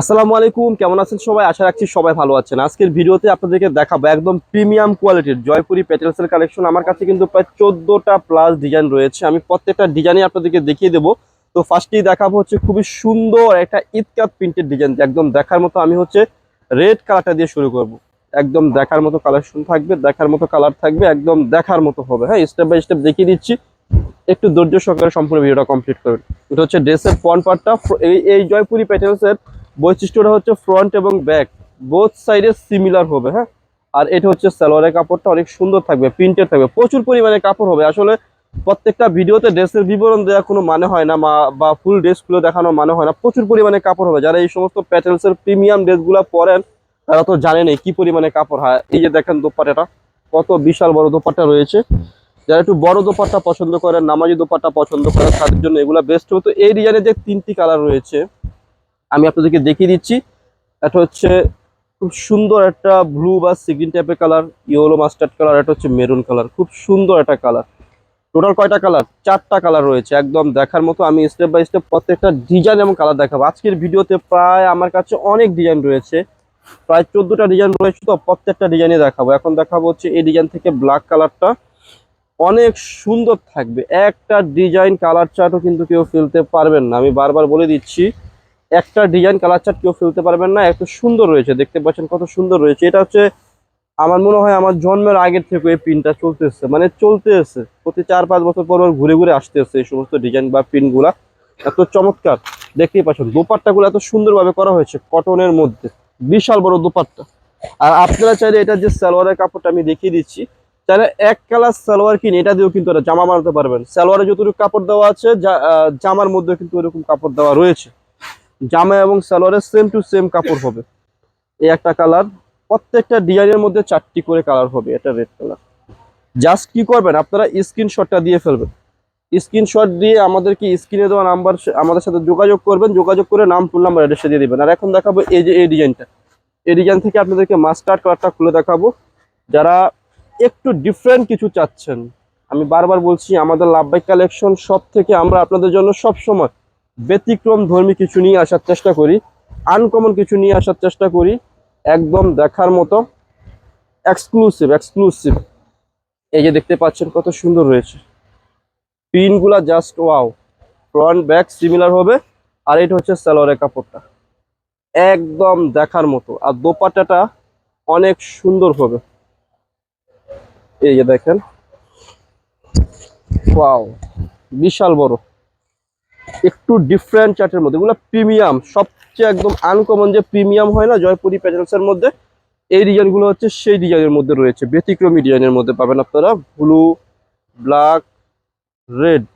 আসসালামু আলাইকুম, কেমন আছেন সবাই? আশা রাখছি সবাই ভালো আছেন। আজকের ভিডিওতে আপনাদেরকে দেখাবো একদম প্রিমিয়াম কোয়ালিটির জয়পুরি প্যাটেলসের কালেকশন। আমার কাছে কিন্তু প্রায় চোদ্দোটা প্লাস ডিজাইন রয়েছে। আমি প্রত্যেকটা ডিজাইনই আপনাদেরকে দেখিয়ে দেবো। তো ফার্স্টেই দেখাবো হচ্ছে খুবই সুন্দর একটা ইতকাত প্রিন্টের ডিজাইন একদম দেখার মতো আমি হচ্ছে রেড কালারটা দিয়ে শুরু করব। একদম দেখার মতো কালেকশন থাকবে, দেখার মতো কালার থাকবে, একদম দেখার মতো হবে। হ্যাঁ স্টেপ বাই স্টেপ দেখিয়ে দিচ্ছি। একটু ধৈর্য সহকারে সম্পূর্ণ ভিডিওটা কমপ্লিট করবেন এটা হচ্ছে ড্রেসের ফ্রন্ট পার্টটা এই জয়পুরি প্যাটেলসের বৈশিষ্ট্যটা হচ্ছে ফ্রন্ট এবং ব্যাক বোথ সাইডে সিমিলার হবে হ্যাঁ? আর এটা হচ্ছে সালোয়ারের কাপড়টা অনেক সুন্দর থাকবে প্রিন্টেড থাকবে, প্রচুর পরিমাণে কাপড় হবে। আসলে প্রত্যেকটা ভিডিওতে ড্রেসের বিবরণ দেওয়া কোনো মানে হয় না বা ফুল ড্রেসগুলো দেখানো মানে হয় না, প্রচুর পরিমাণে কাপড় হবে। যারা এই সমস্ত প্যাটেলসের প্রিমিয়াম ড্রেসগুলো পরেন, তারা তো জানেনই কি পরিমাণে কাপড় হয়। এই যে দেখেন দোপাটাটা কত বিশাল বড় দোপাট্টা রয়েছে। যারা একটু বড় দোপাট্টা পছন্দ করেন, নামাজি দোপাট্টা পছন্দ করেন, তাদের জন্য এগুলো বেস্ট হতো এই ডিজাইনের যে তিনটি কালার রয়েছে আমি আপনাদেরকে দেখিয়ে দিচ্ছি। এটা হচ্ছে খুব সুন্দর একটা ব্লু বা সিগ্রিন টাইপের কালার ইয়েলো মাস্টার্ড কালার এটা হচ্ছে মেরুন কালার খুব সুন্দর একটা কালার টোটাল কয়টা কালার চারটা কালার রয়েছে, একদম দেখার মতো। আমি স্টেপ বাই স্টেপ প্রত্যেকটা ডিজাইন এবং কালার দেখাবো। আজকের ভিডিওতে প্রায় আমার কাছে অনেক ডিজাইন রয়েছে। প্রায় চোদ্দটা ডিজাইন রয়েছে তো প্রত্যেকটা ডিজাইনে দেখাবো। এখন দেখাবো হচ্ছে এই ডিজাইন থেকে ব্ল্যাক কালারটা অনেক সুন্দর থাকবে। একটা ডিজাইন কালার চার্টও কিন্তু কেউ ফেলতে পারবেন না। আমি বারবার বলে দিচ্ছি একটা ডিজাইন কালার চার্ট কেউ ফেলতে পারবেন না এত সুন্দর রয়েছে, দেখতে পাচ্ছেন কত সুন্দর রয়েছে। এটা হচ্ছে, আমার মনে হয় আমার জন্মের আগের থেকে এই পিনটা চলতেছে মানে চলতে এসে প্রতি চার পাঁচ বছর পর ঘুরে ঘুরে আসতে এসে এই সমস্ত ডিজাইন বা পিনগুলা এত চমৎকার, দেখতেই পাচ্ছেন দোপাট্টাগুলো এত সুন্দরভাবে করা হয়েছে কটনের মধ্যে, বিশাল বড় দোপাট্টা। আর আপনারা চাইলে এটা যে সালোয়ারের কাপড়টা আমি দেখিয়ে দিচ্ছি তাহলে এক কালার সালোয়ার কিনে, এটা দিয়েও কিন্তু জামা বানাতে পারবেন। সালোয়ারে যতটুকু কাপড় দেওয়া আছে জামার মধ্যে কিন্তু এরকম কাপড় দেওয়া রয়েছে। জামা এবং সালোয়ারের সেম টু সেম কাপড় হবে। এই একটা কালার প্রত্যেকটা ডিজাইনের মধ্যে চারটি করে কালার হবে, এটা রেড কালার জাস্ট কি করবেন? আপনারা স্ক্রিনশটটা দিয়ে ফেলবেন। স্ক্রিনশট দিয়ে আমাদেরকে স্ক্রিনে দেওয়া নাম্বার আমাদের সাথে যোগাযোগ করবেন। যোগাযোগ করে নাম ফুল নাম্বার অ্যাড্রেসে দিয়ে দিবেন। আর এখন দেখাবো এই যে এই ডিজাইনটা এই ডিজাইন থেকে আপনাদেরকে মাস্টার্ড কালারটা খুলে দেখাবো। যারা একটু ডিফারেন্ট কিছু চাচ্ছেন, আমি বারবার বলছি, আমাদের লাভবাই কালেকশন সব থেকে আমরা আপনাদের জন্য সব সময় ব্যতিক্রম ধর্মী কিছু নিয়ে আসার চেষ্টা করি আনকমন কিছু নিয়ে আসার চেষ্টা করি, একদম দেখার মতো এক্সক্লুসিভ এক্সক্লুসিভ এই যে দেখতে পাচ্ছেন কত সুন্দর রয়েছে। পিনগুলা just wow front back similar হবে। আর এটা হচ্ছে সালোয়ারের কাপড়টা। একদম দেখার মতো। আর দোপাট্টাটা অনেক সুন্দর হবে। এই যে দেখেন। ওয়াও বিশাল বড়। একটু ডিফারেন্ট চার্টের মধ্যে। এগুলো প্রিমিয়াম সবচেয়ে একদম আনকমন যে প্রিমিয়াম হয় না, জয়পুরি প্যাটেলসের মধ্যে, এই ডিজাইনগুলো হচ্ছে সেই ডিজাইনের মধ্যে রয়েছে। ব্যতিক্রমী ডিজাইনের মধ্যে পাবেন আপনারা ব্লু ব্ল্যাক রেড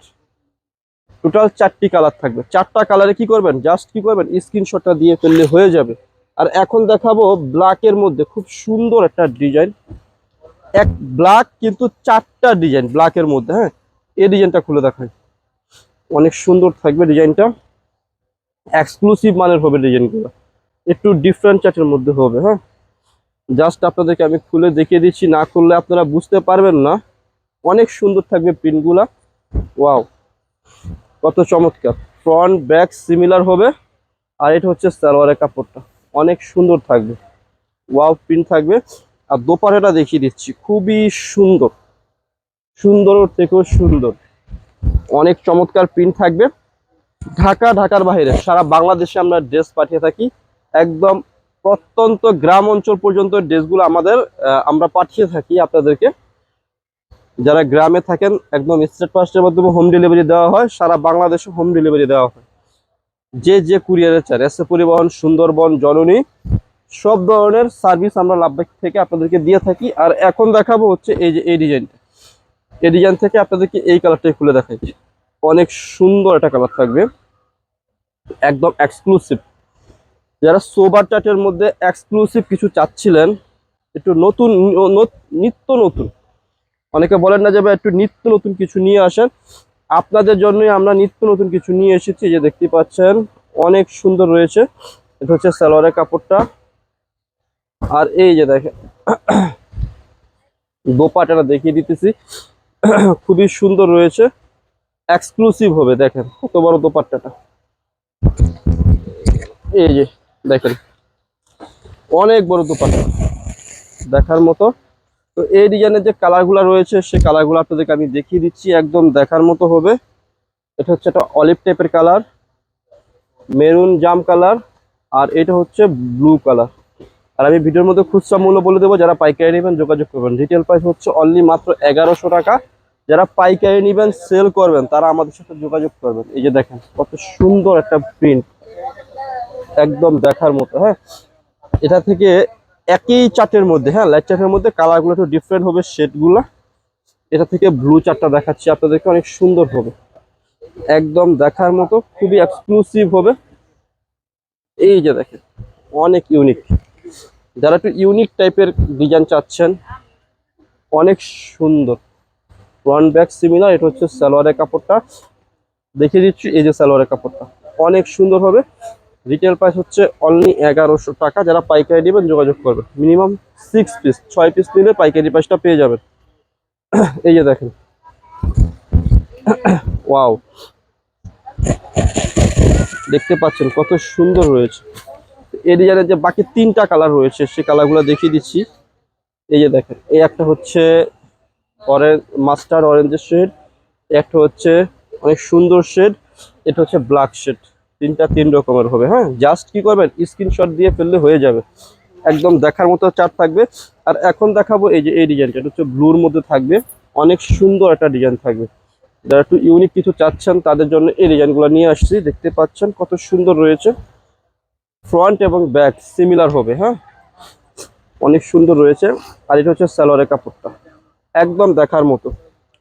টোটাল চারটি কালার থাকবে। চারটা কালারে কি করবেন? জাস্ট কি করবেন? স্ক্রিনশটটা দিয়ে ফেললে হয়ে যাবে। আর এখন দেখাবো ব্ল্যাকের মধ্যে খুব সুন্দর একটা ডিজাইন এক ব্ল্যাক কিন্তু চারটা ডিজাইন ব্ল্যাকের মধ্যে হ্যাঁ? এই ডিজাইনটা খুলে দেখাই। অনেক সুন্দর থাকবে ডিজাইনটা। এক্সক্লুসিভ মানের হবে ডিজাইনগুলো। একটু ডিফারেন্ট চার্টের মধ্যে হবে হ্যাঁ? জাস্ট আপনাদেরকে আমি খুলে দেখিয়ে দিচ্ছি, না খুললে আপনারা বুঝতে পারবেন না। অনেক সুন্দর থাকবে প্রিন্টগুলা ওয়াও কত চমৎকার। ফ্রন্ট ব্যাক সিমিলার হবে। আর এটা হচ্ছে সালোয়ারের কাপড়টা। অনেক সুন্দর থাকবে। ওয়াও প্রিন্ট থাকবে। আর দোপাটাটা দেখিয়ে দিচ্ছি। খুবই সুন্দর। সুন্দর থেকেও সুন্দর। অনেক চমৎকার প্রিন্ট থাকবে। ঢাকা, ঢাকার বাইরে, সারা বাংলাদেশে আমরা ড্রেস পাঠিয়ে থাকি। একদম প্রত্যন্ত গ্রাম অঞ্চল পর্যন্ত ড্রেসগুলো আমাদের আমরা পাঠিয়ে থাকি আপনাদেরকে। যারা গ্রামে থাকেন, একদম স্টেট ফাস্টের মাধ্যমে হোম ডেলিভারি দেওয়া হয়, সারা বাংলাদেশে হোম ডেলিভারি দেওয়া হয়। যে যে কুরিয়ারের চার এসে পরিবহন, সুন্দরবন, জননী, সব ধরনের সার্ভিস আমরা লাভবাক থেকে আপনাদেরকে দিয়ে থাকি। আর এখন দেখাবো হচ্ছে এই যে, এই ডিজাইনটা এই ডিজাইন থেকে আপনাদেরকে এই কালারটাই খুলে দেখাচ্ছি। অনেক সুন্দর একটা কালার থাকবে। একদম এক্সক্লুসিভ যারা সোবার চার্টের মধ্যে এক্সক্লুসিভ কিছু চাচ্ছিলেন, একটু নতুন নিত্য নতুন। অনেকে বলেন না যে একটু নিত্য নতুন কিছু নিয়ে আসেন। আপনাদের জন্যই আমরা নিত্য নতুন কিছু নিয়ে এসেছি যে দেখতে পাচ্ছেন, অনেক সুন্দর রয়েছে। এটা হচ্ছে সালোয়ারের কাপড়টা। আর এই যে দেখেন, দোপাটাটা দেখিয়ে দিতেছি। খুবই সুন্দর রয়েছে। এক্সক্লুসিভ হবে, দেখেন, কত বড় দোপাট্টাটা। এই যে, দেখেন, অনেক বড় দোপাট্টা, দেখার মতো। তো এই ডিজাইনের যে কালারগুলো রয়েছে, সেই কালারগুলো আপনাদেরকে আমি দেখিয়ে দিচ্ছি, একদম দেখার মতো হবে। এটা হচ্ছে একটা অলিভ টাইপের কালার মেরুন জাম কালার, আর এটা হচ্ছে ব্লু কালার। আর আমি ভিডিওর মধ্যে খুচরা মূল্য বলে দেবো, যারা পাইকারি নেবেন, যোগাযোগ করবেন। রিটেল প্রাইস হচ্ছে অনলি মাত্র এগারোশো টাকা। যারা পাইকারি নেবেন সেল করবেন, তারা আমাদের সাথে যোগাযোগ করবেন। এই যে দেখেন, কত সুন্দর একটা প্রিন্ট একদম দেখার মতো হ্যাঁ? এটা থেকে একই চার্টের মধ্যে হ্যাঁ? লাইট চার্টের মধ্যে কালারগুলো একটু ডিফারেন্ট হবে শেডগুলো এটা থেকে ব্লু চার্টটা দেখাচ্ছি, আপনাদেরকে অনেক সুন্দর হবে। একদম দেখার মতো, খুবই এক্সক্লুসিভ হবে। এই যে দেখেন, অনেক ইউনিক যারা একটু ইউনিক টাইপের ডিজাইন চাচ্ছেন, অনেক সুন্দর। ফ্রন্ট ব্যাক সিমিলার এটা হচ্ছে সালোয়ারের কাপড়টা। দেখিয়ে দিচ্ছি, এই যে সালোয়ারের কাপড়টা। অনেক সুন্দর হবে। রিটেল প্রাইস হচ্ছে অনলি এগারোশো টাকা। যারা পাইকারি নেবেন, যোগাযোগ করবেন। মিনিমাম সিক্স পিস ছয় পিস নিলে পাইকারি প্রাইসটা পেয়ে যাবেন। এই যে দেখেন। ওয়াও দেখতে পাচ্ছেন, কত সুন্দর রয়েছে এই ডিজাইনের যে বাকি তিনটা কালার রয়েছে, সে কালারগুলো দেখিয়ে দিচ্ছি। এই যে দেখেন, এই একটা হচ্ছে অরেঞ্জ মাস্টার অরেঞ্জের শেড একটা হচ্ছে অনেক সুন্দর শেড এটা হচ্ছে ব্ল্যাক শেড তিনটা তিন রকমের হবে হ্যাঁ? জাস্ট কি করবেন? স্ক্রিনশট দিয়ে ফেললে হয়ে যাবে। একদম দেখার মতো চার্ট থাকবে। আর এখন দেখাবো এই যে, এই ডিজাইনটা এটা হচ্ছে ব্লুর মধ্যে থাকবে। অনেক সুন্দর একটা ডিজাইন থাকবে। যারা একটু ইউনিক কিছু চাচ্ছেন, তাদের জন্য এই ডিজাইনগুলো নিয়ে আসছি। দেখতে পাচ্ছেন কত সুন্দর রয়েছে। ফ্রন্ট এবং ব্যাক সিমিলার হবে হ্যাঁ? অনেক সুন্দর রয়েছে। আর এটা হচ্ছে সালোয়ারের কাপড়টা। একদম দেখার মতো।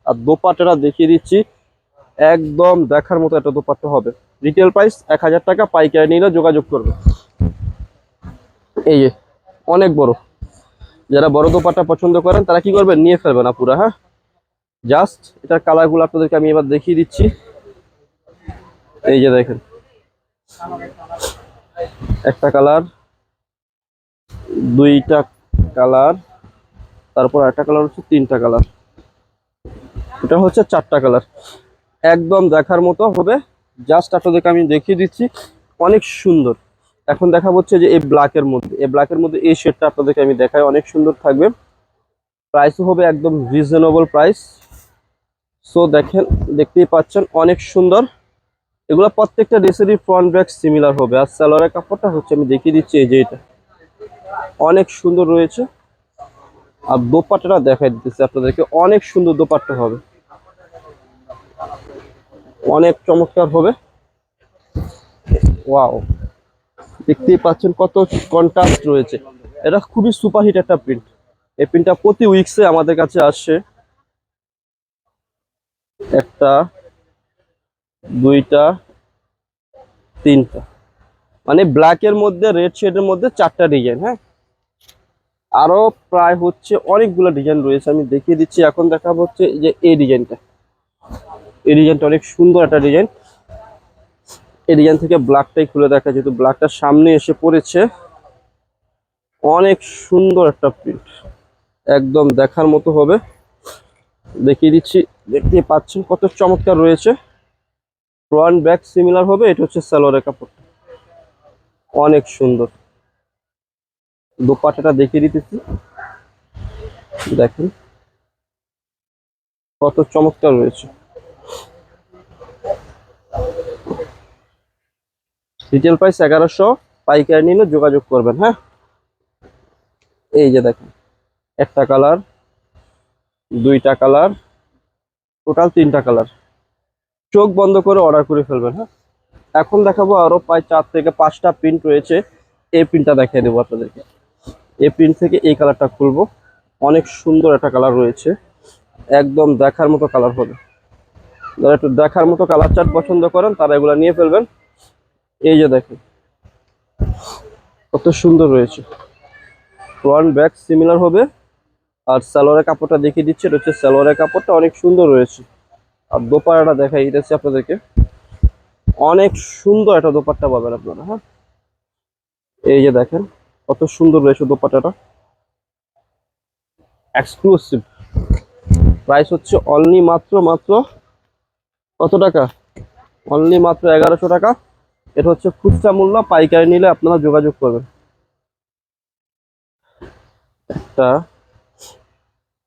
আর দোপাট্টাটা দেখিয়ে দিচ্ছি, একদম দেখার মতো একটা দোপাট্টা হবে। রিটেল প্রাইস এক হাজার টাকা, পাইকারি নিলে যোগাযোগ করবে। এই যে, অনেক বড়। যারা বড় দোপাট্টা পছন্দ করেন, তারা কি করবেন? নিয়ে ফেলবে না পুরা হ্যাঁ জাস্ট এটার কালারগুলো আপনাদেরকে আমি এবার দেখিয়ে দিচ্ছি। এই যে দেখেন। একটা কালার দুইটা কালার তারপর একটা কালার হচ্ছে তিনটা কালার এটা হচ্ছে চারটা কালার একদম দেখার মতো হবে। জাস্ট আপনাদেরকে আমি দেখিয়ে দিচ্ছি। অনেক সুন্দর। এখন দেখা হচ্ছে যে এই ব্ল্যাকের মধ্যে। এই ব্ল্যাকের মধ্যে এই শেডটা আপনাদেরকে আমি দেখাই। অনেক সুন্দর থাকবে। প্রাইসও হবে একদম রিজনেবল প্রাইস সো দেখেন, দেখতেই পাচ্ছেন, অনেক সুন্দর। এগুলো প্রত্যেকটা ড্রেসেরই ফ্রন্ট ব্যাক সিমিলার হবে। আর সালোয়ারের কাপড়টা হচ্ছে আমি দেখিয়ে দিচ্ছি এই যে এটা। অনেক সুন্দর রয়েছে। আর দোপাট্টাটা দেখাই দিতেছে আপনাদেরকে। অনেক সুন্দর দোপাট্টা হবে। অনেক চমৎকার হবে। ওয়াও। দেখতেই পাচ্ছেন কত কন্ট্রাস্ট রয়েছে। এটা খুবই সুপারহিট একটা প্রিন্ট এই প্রিন্টটা প্রতি উইকসে আমাদের কাছে আসছে একটা, দুইটা, তিনটা। মানে ব্ল্যাকের মধ্যে রেড শেডের মধ্যে চারটা ডিজাইন হ্যাঁ? আরও প্রায় হচ্ছে অনেকগুলো ডিজাইন রয়েছে, আমি দেখিয়ে দিচ্ছি। এখন দেখাবো হচ্ছে যে এই ডিজাইনটা। এই ডিজাইনটা অনেক সুন্দর একটা ডিজাইন। এই ডিজাইন থেকে ব্ল্যাকটাই খুলে দেখা, যেহেতু ব্ল্যাকটা সামনে এসে পড়েছে। অনেক সুন্দর একটা প্রিন্ট একদম দেখার মতো হবে। দেখিয়ে দিচ্ছি, দেখতে পাচ্ছেন কত চমৎকার রয়েছে। ফ্রন্ট ব্যাক সিমিলার হবে, এটা হচ্ছে সালোয়ারের কাপড় অনেক সুন্দর। দোপাট্টাটা দেখিয়ে দিতেছি। দেখেন। কত চমৎকার রয়েছে রিটেল প্রাইস এগারোশো, পাইকারি নিলে যোগাযোগ করবেন হ্যাঁ? এই যে দেখেন, একটা কালার, দুইটা কালার, টোটাল তিনটা কালার। চোখ বন্ধ করে অর্ডার করে ফেলবেন হ্যাঁ? এখন দেখাবো আরও প্রায় চার থেকে পাঁচটা প্রিন্ট রয়েছে। এই প্রিন্টটা দেখিয়ে দেবো আপনাদেরকে। এই প্রিন্ট থেকে এই কালারটা খুলবো। অনেক সুন্দর একটা কালার রয়েছে। একদম দেখার মতো কালার হবে। যারা একটু দেখার মতো কালার চার্ট পছন্দ করেন, তারা এগুলো নিয়ে ফেলবেন। এই যে দেখেন, কত সুন্দর রয়েছে। ফ্রন্ট ব্যাক সিমিলার হবে। আর সালোয়ারের কাপড়টা দেখিয়ে দিচ্ছে, এটা হচ্ছে সালোয়ারের কাপড়টা অনেক সুন্দর রয়েছে। আর দোপাট্টাটা দেখাই দিতেছি আপনাদেরকে। অনেক সুন্দর একটা দোপাট্টা পাবেন আপনারা হ্যাঁ? এই যে দেখেন কত সুন্দর রয়েছে দোপাট্টাটা এক্সক্লুসিভ প্রাইস হচ্ছে অনলি মাত্র মাত্র কত টাকা? অনলি মাত্র এগারোশো টাকা। এটা হচ্ছে খুচরা মূল্য, পাইকারি নিলে আপনারা যোগাযোগ করবেন। একটা,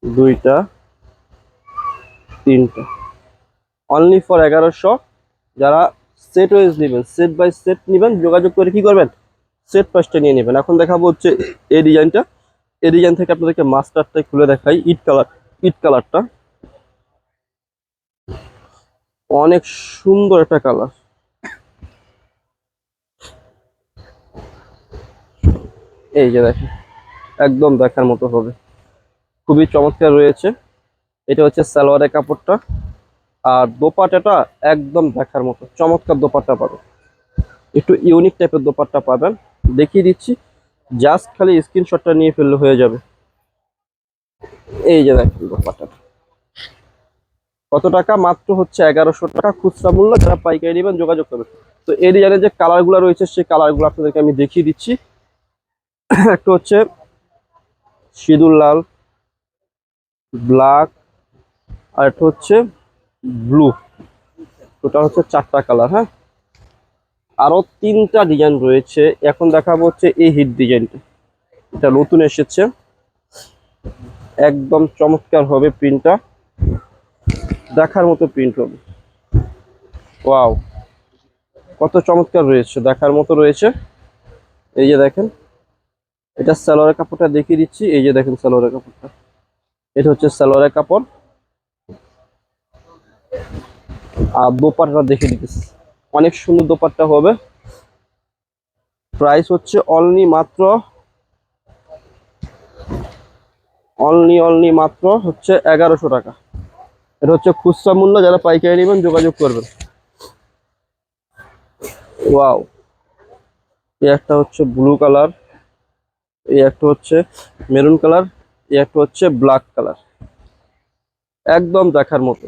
দুইটা, তিনটা। অনলি ফর এগারোশো। যারা সেট ওয়েজ নেবেন সেট বাই সেট নেবেন, যোগাযোগ করে কি করবেন? সেট পাঁচটা নিয়ে নেবেন। এখন দেখাবো হচ্ছে এই ডিজাইনটা। এই ডিজাইন থেকে আপনাদেরকে মাস্টারটা খুলে দেখাই, ইট কালার, ইট কালারটা। অনেক সুন্দর একটা কালার। এই যে দেখেন, একদম দেখার মতো হবে। খুবই চমৎকার রয়েছে। এটা হচ্ছে সালোয়ারের কাপড়টা। আর দোপাটাটা একদম দেখার মতো। চমৎকার দোপাট্টা পাবেন। একটু ইউনিক টাইপের দোপাট্টা পাবেন। দেখিয়ে দিচ্ছি। জাস্ট খালি স্ক্রিনশটটা নিয়ে ফেললে হয়ে যাবে। এই যে দেখেন ব্যাপারটা। কত টাকা? মাত্র হচ্ছে এগারোশো টাকা। খুচরা মূল্য, যারা পাইকারি নেবেন যোগাযোগ করবেন। তো এই ডিজাইনের যে কালারগুলো রয়েছে, সেই কালারগুলো আপনাদেরকে আমি দেখিয়ে দিচ্ছি। একটা হচ্ছে সিঁদুর লাল, ব্ল্যাক, আর একটা হচ্ছে ব্লু। ওটা হচ্ছে চারটা কালার হ্যাঁ? আরও তিনটা ডিজাইন রয়েছে। এখন দেখাবো হচ্ছে এই হিট ডিজাইনটা এটা নতুন এসেছে। একদম চমৎকার হবে প্রিন্টটা দেখার মতো প্রিন্ট হবে। ওয়াও কত চমৎকার রয়েছে, দেখার মতো রয়েছে। এই যে দেখেন, এটা সালোয়ারের কাপড়টা দেখিয়ে দিচ্ছি। এই যে দেখেন সালোয়ারের কাপড়টা। এটা হচ্ছে সালোয়ারের কাপড়। আর দোপাট্টা দেখে দিতেছি। অনেক সুন্দর দোপাট্টা হবে। প্রাইস হচ্ছে অনলি মাত্র, অনলি অনলি মাত্র হচ্ছে এগারোশো টাকা। এটা হচ্ছে খুচরা মূল্য, যারা পাইকারি নেবেন যোগাযোগ করবেন। ওয়াও এই একটা হচ্ছে ব্লু কালার এই একটা হচ্ছে মেরুন কালার এই একটা হচ্ছে ব্ল্যাক কালার একদম দেখার মতো।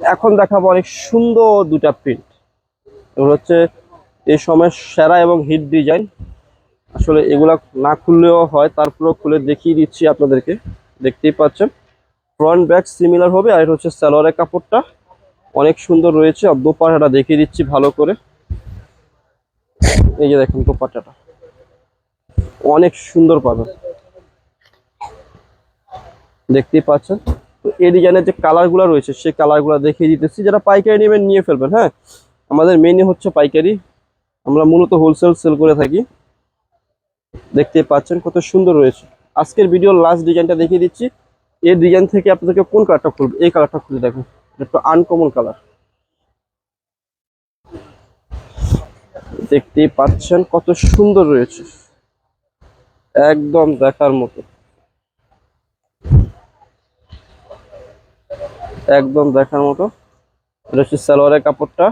এখন দেখাবো অনেক সুন্দর দুটা প্রিন্ট এগুলো হচ্ছে এই সময় সেরা এবং হিট ডিজাইন আসলে এগুলা না খুললেও হয়, তারপরেও খুলে দেখিয়ে দিচ্ছি আপনাদেরকে। দেখতেই পাচ্ছেন। ফ্রন্ট ব্যাক সিমিলার হবে, আর এটা হচ্ছে সালোয়ারের কাপড়টা। অনেক সুন্দর রয়েছে, আর দোপাটাটা দেখিয়ে দিচ্ছি ভালো করে। এই যে দেখুন দোপাটাটা অনেক সুন্দর পাবেন। দেখতেই পাচ্ছেন। তো এই ডিজাইনের যে কালারগুলো রয়েছে, সেই কালারগুলো দেখিয়ে দিতেছি। যারা পাইকারি নেবেন, নিয়ে ফেলবেন হ্যাঁ? আমাদের মেনই হচ্ছে পাইকারি। আমরা মূলত হোলসেল সেল করে থাকি। দেখতেই পাচ্ছেন কত সুন্দর রয়েছে। আজকের ভিডিওর লাস্ট ডিজাইনটা দেখিয়ে দিচ্ছি। এই ডিজাইন থেকে আপনাদেরকে কোন কালারটা খুলবে? এই কালারটা খুলে দেখুন। একটু আনকমন কালার দেখতেই পাচ্ছেন কত সুন্দর রয়েছে। একদম দেখার মতো। একদম দেখার মতো। এটা হচ্ছে সালোয়ারের কাপড়টা,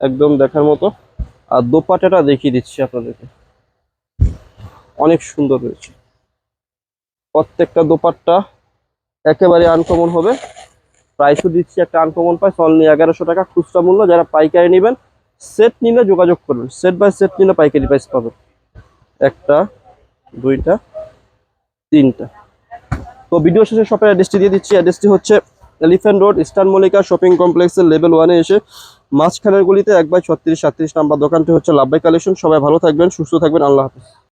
একদম দেখার মতো। আর দোপাটাটা দেখিয়ে দিচ্ছি আপনাদেরকে। অনেক সুন্দর রয়েছে। প্রত্যেকটা দোপাট্টা একেবারে আনকমন হবে। প্রাইসও দিচ্ছি একটা আনকমন প্রাইস অনলি এগারোশো টাকা। খুচরা মূল্য, যারা পাইকারি নেবেন সেট নিলে যোগাযোগ করবেন। সেট বাই সেট নিলে পাইকারি প্রাইস পাবেন। একটা, দুইটা, তিনটা। তো ভিডিও শেষে শপের অ্যাড্রেসটি দিয়ে দিচ্ছি। অ্যাড্রেসটি হচ্ছে elephant road, eastern Mallika shopping কমপ্লেক্সের লেভেল ওয়ানে এসে মাঝখানের গুলিতে এক বাই ছত্রিশ সাতত্রিশ নাম্বার দোকানটি হচ্ছে লাভবাই কালেকশন। সবাই ভালো থাকবেন, সুস্থ থাকবেন, আল্লাহ হাফিজ।